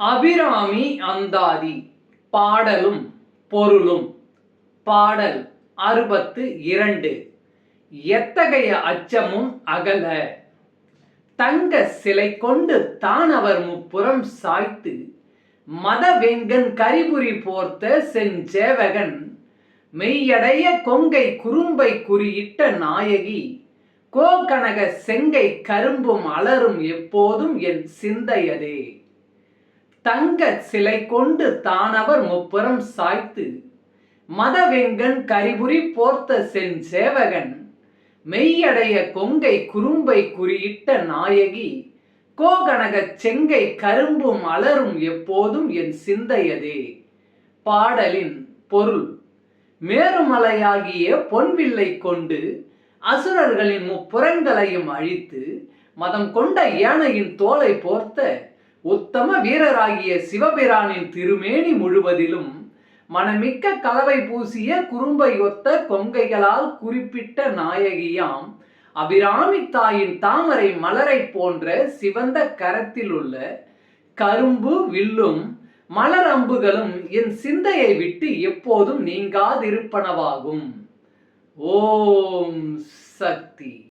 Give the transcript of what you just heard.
அபிராமி அந்தாதி பாடலும் பொருளும். பாடல் அறுபத்து இரண்டு. எத்தகைய அச்சமும் அகல. தங்க சிலை கொண்டு தான் அவர் முப்புறம் சாய்த்து மதவெங்கன் கரிபுரி போர்த்த செஞ்சேவகன் மெய்யடைய கொங்கை குறும்பை குறியிட்ட நாயகி கோகனக செங்கை கரும்பும் அலரும் எப்போதும் என் சிந்தையதே. தங்க சிலை கொண்டு தானவர் முப்புறம் சாய்த்து மதவெங்கன் கரிபுரி போர்த்த சென் சேவகன் மெய்யடைய கொங்கை குறும்பை குறியிட்ட நாயகி கோகனக செங்கை கரும்பும் அலரும் எப்போதும் என் சிந்தையதே. பாடலின் பொருள் மேருமலையாகிய பொன்வில்லை கொண்டு அசுரர்களின் முப்புறங்களையும் அழித்து மதம் கொண்ட யானையின் தோலை போர்த்த உத்தம வீரராகிய சிவபிரானின் திருமேனி முழுவதிலும் மனமிக்க கலவை பூசிய குறும்பை ஒத்த கொங்கைகளால் குறிப்பிட்ட நாயகியாம் அபிராமி தாயின் தாமரை மலரை போன்ற சிவந்த கரத்தில் உள்ள கரும்பு வில்லும் மலர் அம்புகளும் என் சிந்தையை விட்டு எப்போதும் நீங்காதிருப்பனவாகும். ஓம் சக்தி.